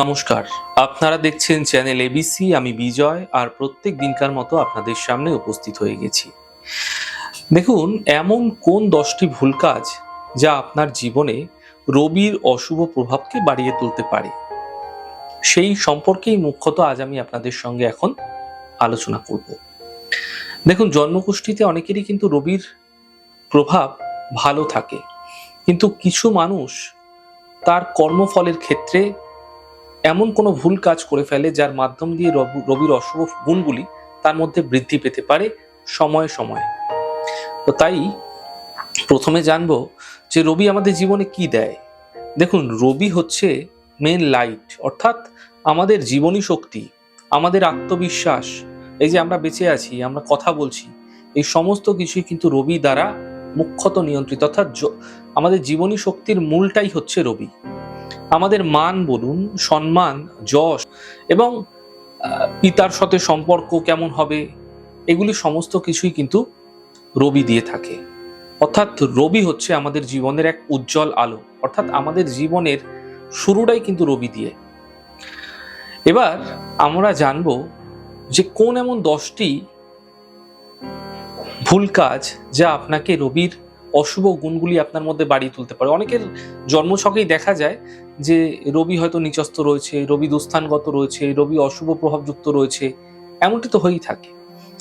নমস্কার। আপনারা দেখছেন চ্যানেল এবিসি আমি বিজয়, আর প্রত্যেক দিনকার মতো আপনাদের সামনে উপস্থিত হয়ে গেছি। দেখুন, এমন কোন দশটি ভুল কাজ যা আপনার জীবনে রবির অশুভ প্রভাবকে বাড়িয়ে তুলতে পারে? সেই সম্পর্কেই মুখ্যত আজ আমি আপনাদের সঙ্গে এখন আলোচনা করব। দেখুন, জন্মগোষ্ঠীতে অনেকেরই কিন্তু রবির প্রভাব ভালো থাকে। কিন্তু কিছু মানুষ তার কর্মফলের ক্ষেত্রে এমন কোনো ভুল কাজ করে ফেলে যার মাধ্যম দিয়ে রবি- রবির অশুভ গুণগুলি তার মধ্যে বৃদ্ধি পেতে পারে সময়ে সময়ে। তো তাই প্রথমে জানব যে রবি আমাদের জীবনে কি দেয়। দেখুন, রবি হচ্ছে মেন লাইট অর্থাৎ আমাদের জীবনী শক্তি, আমাদের আত্মবিশ্বাস। এই যে আমরা বেঁচে আছি, আমরা কথা বলছি, এই সমস্ত কিছুই কিন্তু রবি দ্বারা মুখ্যত নিয়ন্ত্রিত। অর্থাৎ আমাদের জীবনী শক্তির মূলটাই হচ্ছে রবি। আমাদের মান বলুন, সম্মান, যশ এবং পিতার সাথে সম্পর্ক কেমন হবে, এগুলি সমস্ত কিছুই কিন্তু রবি দিয়ে থাকে। অর্থাৎ রবি হচ্ছে আমাদের জীবনের এক উজ্জ্বল আলো, অর্থাৎ আমাদের জীবনের শুরুটাই কিন্তু রবি দিয়ে। এবার আমরা জানব যে কোন এমন দশটি ভুল কাজ যা আপনাকে রবির অশুভ গুণগুলি আপনার মধ্যে বাড়িয়ে তুলতে পারে। অনেকের জন্মছকেই দেখা যায় যে রবি হয়তো নিচস্থ রয়েছে, রবি দুস্থানগত রয়েছে, রবি অশুভ প্রভাবযুক্ত রয়েছে, এমনটি তো হয়েই থাকে।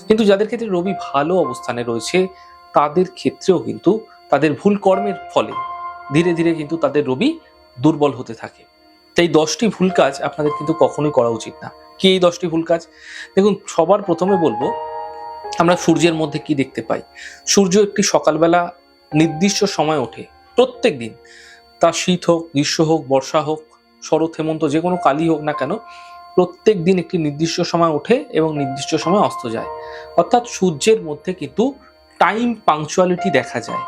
কিন্তু যাদের ক্ষেত্রে রবি ভালো অবস্থানে রয়েছে, তাদের ক্ষেত্রেও কিন্তু তাদের ভুল কর্মের ফলে ধীরে ধীরে কিন্তু তাদের রবি দুর্বল হতে থাকে। তাই দশটি ভুল কাজ আপনাদের কিন্তু কখনোই করা উচিত না। কি এই দশটি ভুল কাজ? দেখুন, সবার প্রথমে বলব, আমরা সূর্যের মধ্যে কি দেখতে পাই? সূর্য একটি সকালবেলা নির্দিষ্ট সময় ওঠে। প্রত্যেক দিন। তা শীত হোক, গ্রীষ্ম হোক, বর্ষা হোক, শরৎ, হেমন্ত, যে কোনো কালই হোক না কেন, প্রত্যেক দিন একটি নির্দিষ্ট সময় ওঠে এবং নির্দিষ্ট সময় অস্ত যায়। অর্থাৎ সূর্যের মধ্যে কিন্তু টাইম পাংচুয়ালিটি দেখা যায়।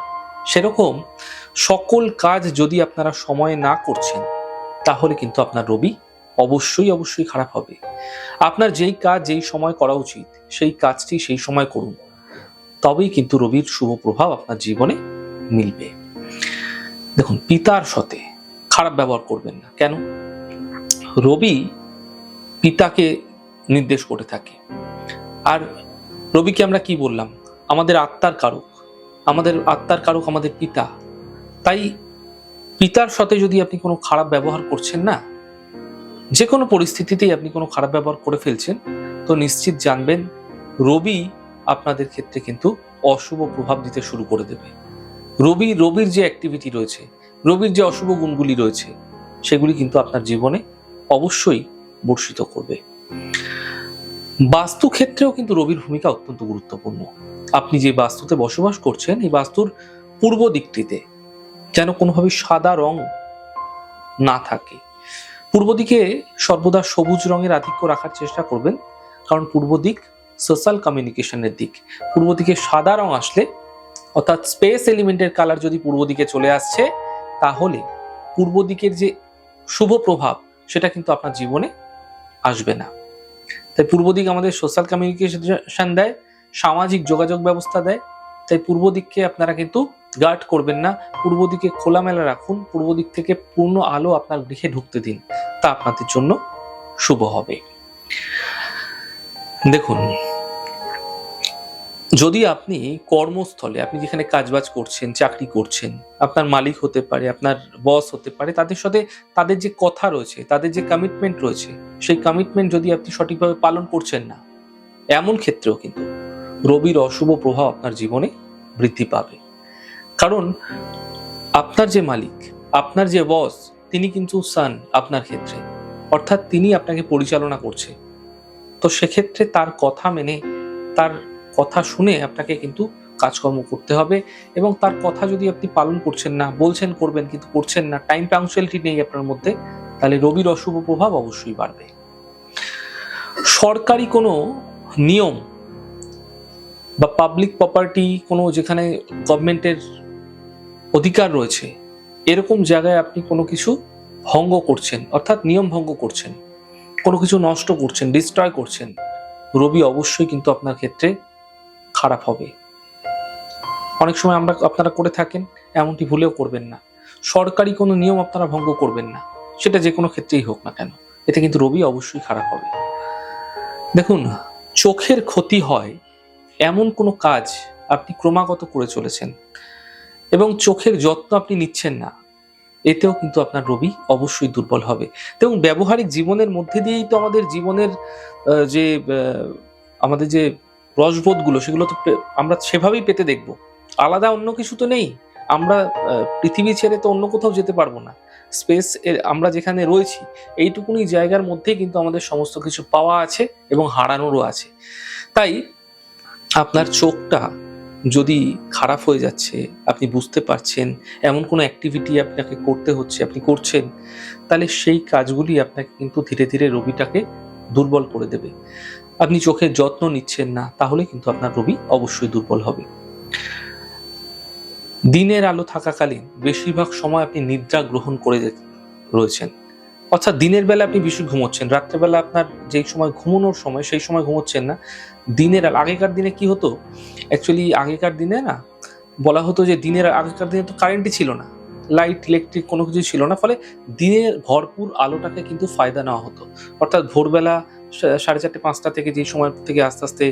সেরকম সকল কাজ যদি আপনারা সময়ে না করছেন, তাহলে কিন্তু আপনার রবি অবশ্যই অবশ্যই খারাপ হবে। আপনার যেই কাজ, যেই সময় করা উচিত, সেই কাজটি সেই সময় করুন। তবেই কিন্তু রবির শুভ প্রভাব আপনার জীবনে মিলবে। দেখুন, পিতার সাথে খারাপ ব্যবহার করবেন না। কেন? রবি পিতাকে নির্দেশ করে থাকে। আর রবিকে আমরা কি বললাম? আমাদের আত্মার কারক। আমাদের আত্মার কারক আমাদের পিতা। তাই পিতার সাথে যদি আপনি কোনো খারাপ ব্যবহার করছেন না যে কোনো পরিস্থিতিতেই আপনি কোনো খারাপ ব্যবহার করে ফেলছেন, তো নিশ্চিত জানবেন রবি আপনাদের ক্ষেত্রে কিন্তু অশুভ প্রভাব দিতে শুরু করে দেবে। রবি, রবির যে অ্যাক্টিভিটি রয়েছে, রবির যে অশুভ গুণগুলি রয়েছে, সেগুলি কিন্তু আপনার জীবনে অবশ্যই বর্ষিত করবে। বাস্তু ক্ষেত্রেও কিন্তু রবির ভূমিকা অত্যন্ত গুরুত্বপূর্ণ। আপনি যে বাস্তুতে বসবাস করছেন, এই বাস্তুর পূর্ব দিকটিতে যেন কোনোভাবে সাদা রং না থাকে। পূর্ব দিকে সর্বদা সবুজ রঙের আধিক্য রাখার চেষ্টা করবেন, কারণ পূর্ব দিক সোশ্যাল কমিউনিকেশনের দিক। পূর্ব দিকে সাদা রং আসলে অর্থাৎ স্পেস এলিমেন্টের কালার যদি পূর্ব দিকে চলে আসছে, তাহলে পূর্ব দিকের যে শুভ প্রভাব, সেটা কিন্তু আপনার জীবনে আসবে না। তাই পূর্ব দিক আমাদের সোশ্যাল কমিউনিকেশন দেয়, সামাজিক যোগাযোগ ব্যবস্থা দেয়, তাই পূর্ব দিককে আপনারা কিন্তু গার্ড করবেন না। পূর্ব দিকে খোলামেলা রাখুন, পূর্ব দিক থেকে পূর্ণ আলো আপনার গৃহে ঢুকতে দিন, তা আপনাদের জন্য শুভ হবে। দেখুন যদি আপনি কর্মস্থলে, আপনি যেখানে কাজবাজ করছেন, চাকরি করছেন, আপনার মালিক হতে পারে, আপনার বস হতে পারে, তাদের সাথে তাদের যে কথা রয়েছে, তাদের যে কমিটমেন্ট রয়েছে, সেই কমিটমেন্ট যদি আপনি সঠিকভাবে পালন করছেন না, এমন ক্ষেত্রেও কিন্তু রবির অশুভ প্রভাব আপনার জীবনে বৃদ্ধি পাবে। কারণ আপনার যে মালিক, আপনার যে বস তিনি কিন্তু সান আপনার ক্ষেত্রে। অর্থাৎ তিনি আপনাকে পরিচালনা করছে। তো সেক্ষেত্রে তার কথা মেনে, তার কথা শুনে আপনাকে কিন্তু কাজকর্ম করতে হবে এবং তার কথা যদি আপনি পালন করছেন না, বলছেন করবেন কিন্তু করছেন না টাইম পাংচুয়ালিটি নেই আপনার মধ্যে, তাহলে রবির অশুভ প্রভাব অবশ্যই বাড়বে। সরকারি কোনো নিয়ম বা পাবলিক প্রপার্টি কোনো যেখানে গভর্নমেন্টের অধিকার রয়েছে, এরকম জায়গায় আপনি কোনো কিছু ভঙ্গ করছেন, অর্থাৎ নিয়ম ভঙ্গ করছেন, কোনো কিছু নষ্ট করছেন ডিস্ট্রয় করছেন, রবি অবশ্যই কিন্তু আপনার ক্ষেত্রে খারাপ হবে। অনেক সময় আমরা আপনারা করে থাকেন, এমনটি ভুলেও করবেন না। সরকারি কোনো নিয়ম আপনারা ভঙ্গ করবেন না। সেটা যে কোনো ক্ষেত্রেই হোক না কেন। এতে কিন্তু রবি অবশ্যই খারাপ হবে। দেখুন, চোখের ক্ষতি হয় এমন কোনো কাজ আপনি ক্রমাগত করে চলেছেন এবং চোখের যত্ন আপনি নিচ্ছেন না, এতেও কিন্তু আপনার রবি অবশ্যই দুর্বল হবে। এবং ব্যবহারিক জীবনের মধ্যে দিয়েই তো আমাদের জীবনের যে আমাদের যে রসবোধগুলো, সেগুলো তো আমরা সেভাবেই পেতে দেখব। আলাদা অন্য কিছু তো নেই। আমরা পৃথিবী ছেড়ে তো অন্য কোথাও যেতে পারব না। স্পেস আমরা যেখানে রয়েছি, এইটুকুনি জায়গার মধ্যেই কিন্তু আমাদের সমস্ত কিছু পাওয়া আছে এবং হারানোরও আছে। তাই আপনার চোখটা যদি খারাপ হয়ে যাচ্ছে, আপনি বুঝতে পারছেন, এমন কোনো অ্যাক্টিভিটি আপনাকে করতে হচ্ছে, আপনি করছেন, তাহলে সেই কাজগুলি আপনাকে কিন্তু ধীরে ধীরে রবিটাকে দুর্বল করে দেবে। আপনি চোখের যত্ন নিচ্ছেন না, তাহলে কিন্তু আপনার রবি অবশ্যই দুর্বল হবে। দিনের আলো থাকাকালীন বেশিরভাগ সময় আপনি নিদ্রা গ্রহণ করে রয়েছেন। অর্থাৎ দিনের বেলা আপনি বেশি ঘুমোচ্ছেন, রাত্রেবেলা আপনার যেই সময় ঘুমানোর সময় সেই সময় ঘুমোচ্ছেন না। দিনের আগেকার দিনে কি হতো? অ্যাকচুয়ালি আগেকার দিনে না, বলা হতো যে দিনের, আগেকার দিনে তো কারেন্টই ছিল না। লাইট ইলেকট্রিক কোনো কিছু ছিল না, ফলে দিনের ভরপুর আলোটাকে কিন্তু ফায়দা নেওয়া হতো। অর্থাৎ ভোরবেলা সাড়ে চারটে, পাঁচটা থেকে যে সময় থেকে আস্তে আস্তে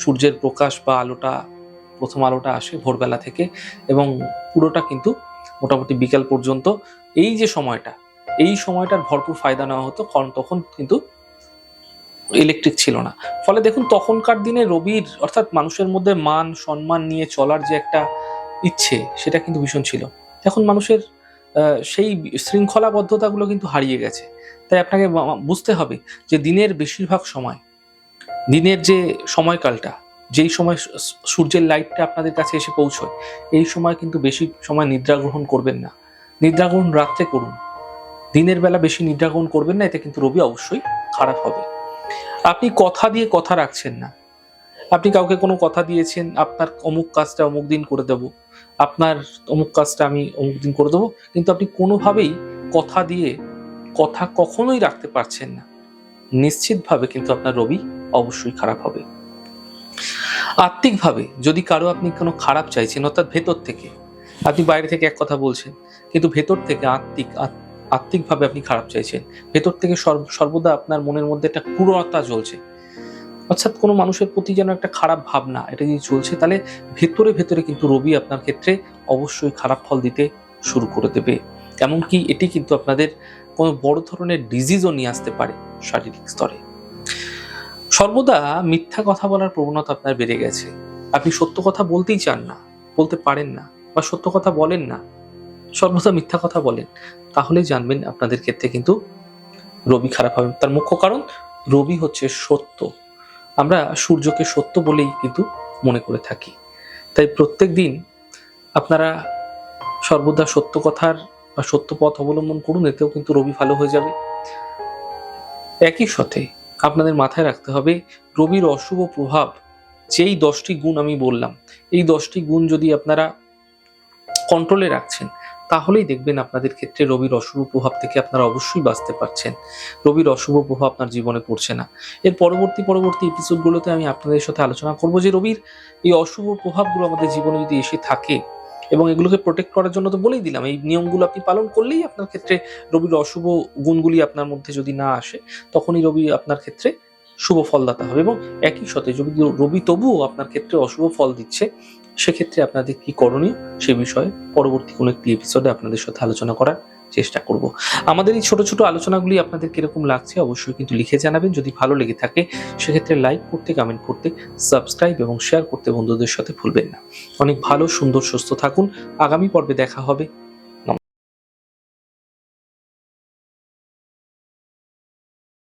সূর্যের প্রকাশ বা আলোটা, প্রথম আলোটা আসে ভোরবেলা থেকে এবং পুরোটা কিন্তু মোটামুটি বিকাল পর্যন্ত। এই যে সময়টা, এই সময়টার ভরপুর ফায়দা নেওয়া হতো, কারণ তখন কিন্তু ইলেকট্রিক ছিল না। ফলে দেখুন, তখনকার দিনে রবির, অর্থাৎ মানুষের মধ্যে মান, সম্মান নিয়ে চলার যে একটা ইচ্ছে, সেটা কিন্তু ভীষণ ছিল। এখন মানুষের সেই শৃঙ্খলাবদ্ধতাগুলো কিন্তু হারিয়ে গেছে। তাই আপনাকে বুঝতে হবে যে দিনের বেশিরভাগ সময়, দিনের যে সময়কালটা, যেই সময় সূর্যের লাইটটা আপনাদের কাছে এসে পৌঁছয়, এই সময় কিন্তু বেশি সময় নিদ্রা গ্রহণ করবেন না। নিদ্রা গ্রহণ রাত্রে করুন। দিনের বেলা বেশি নিদ্রা গ্রহণ করবেন না, এতে কিন্তু রবি অবশ্যই খারাপ হবে। আপনি কথা দিয়ে কথা রাখছেন না। আপনি কাউকে কোনো কথা দিয়েছেন, আপনার অমুক কাজটা অমুক দিন করে দেব, আপনার অমুক কাজটা আমি অমুক দিন করে দেবো, কিন্তু আপনি কোনোভাবেই কথা দিয়ে কথা কখনোই রাখতে পারছেন না। নিশ্চিতভাবে কিন্তু আপনার রবি অবশ্যই খারাপ হবে। আত্মিকভাবে যদি কারও আপনি কোনো খারাপ চাইছেন, অর্থাৎ ভেতর থেকে, আপনি বাইরে থেকে এক কথা বলছেন, কিন্তু ভেতর থেকে আত্মিক আত- আত্মিকভাবে আপনি খারাপ চাইছেন, ভেতর থেকে সর্ব- সর্বদা আপনার মনের মধ্যে একটা ক্রূরতা চলছে অর্থাৎ কোনো মানুষের প্রতি যেন একটা খারাপ ভাবনা, এটা যদি চলছে, তাহলে ভেতরে ভেতরে কিন্তু রবি আপনার ক্ষেত্রে অবশ্যই খারাপ ফল দিতে শুরু করে দেবে। এমনকি এটি কিন্তু আপনাদের কোনো বড় ধরনের ডিজিজও নিয়ে আসতে পারে শারীরিক স্তরে। সর্বদা মিথ্যা কথা বলার প্রবণতা আপনার বেড়ে গেছে। আপনি সত্য কথা বলতেই চান না, বলতে পারেন না বা সত্য কথা বলেন না, সর্বদা মিথ্যা কথা বলেন, তাহলে জানবেন আপনাদের ক্ষেত্রে কিন্তু রবি খারাপ হবে। তার মুখ্য কারণ, রবি হচ্ছে সত্য। আমরা সূর্যকে সত্য বলেই কিন্তু মনে করে থাকি। তাই প্রত্যেক দিন আপনারা সর্বদা সত্য কথার বা সত্য পথ অবলম্বন করুন, এতেও কিন্তু রবি ভালো হয়ে যাবে। একই সাথে আপনাদের মাথায় রাখতে হবে, রবির অশুভ প্রভাব, যেই দশটি গুণ আমি বললাম, এই দশটি গুণ যদি আপনারা কন্ট্রোলে রাখছেন, তাহলেই দেখবেন আপনাদের ক্ষেত্রে রবির অশুভ প্রভাব থেকে আপনারা অবশ্যই বাঁচতে পারছেন। রবির অশুভ প্রভাব আপনার জীবনে পড়ছে না। এর পরবর্তী পরবর্তী এপিসোডগুলোতে আমি আপনাদের সাথে আলোচনা করব যে রবির এই অশুভ প্রভাবগুলো আমাদের জীবনে যদি এসে থাকে এবং এগুলোকে প্রোটেক্ট করার জন্য তো বলেই দিলাম, এই নিয়মগুলো আপনি পালন করলেই আপনার ক্ষেত্রে রবির অশুভ গুণগুলি আপনার মধ্যে যদি না আসে, তখনই রবি আপনার ক্ষেত্রে শুভ ফলদাতা হবে এবং একই সাথে যদি রবি তবুও আপনার ক্ষেত্রে অশুভ ফল দিচ্ছে, সেক্ষেত্রে আপনাদের কি করণীয়? সে বিষয়ে পরবর্তী কোনো একটি এপিসোডে আপনাদের সাথে আলোচনা করার চেষ্টা করব। আমাদের এই ছোট ছোট আলোচনাগুলি আপনাদের কীরকম লাগছে অবশ্যই কিন্তু লিখে জানাবেন। যদি ভালো লেগে থাকে, সেক্ষেত্রে লাইক করতে কমেন্ট করতে সাবস্ক্রাইব এবং শেয়ার করতে বন্ধুদের সাথে ভুলবেন না। অনেক ভালো, সুন্দর, সুস্থ থাকুন। আগামী পর্বে দেখা হবে।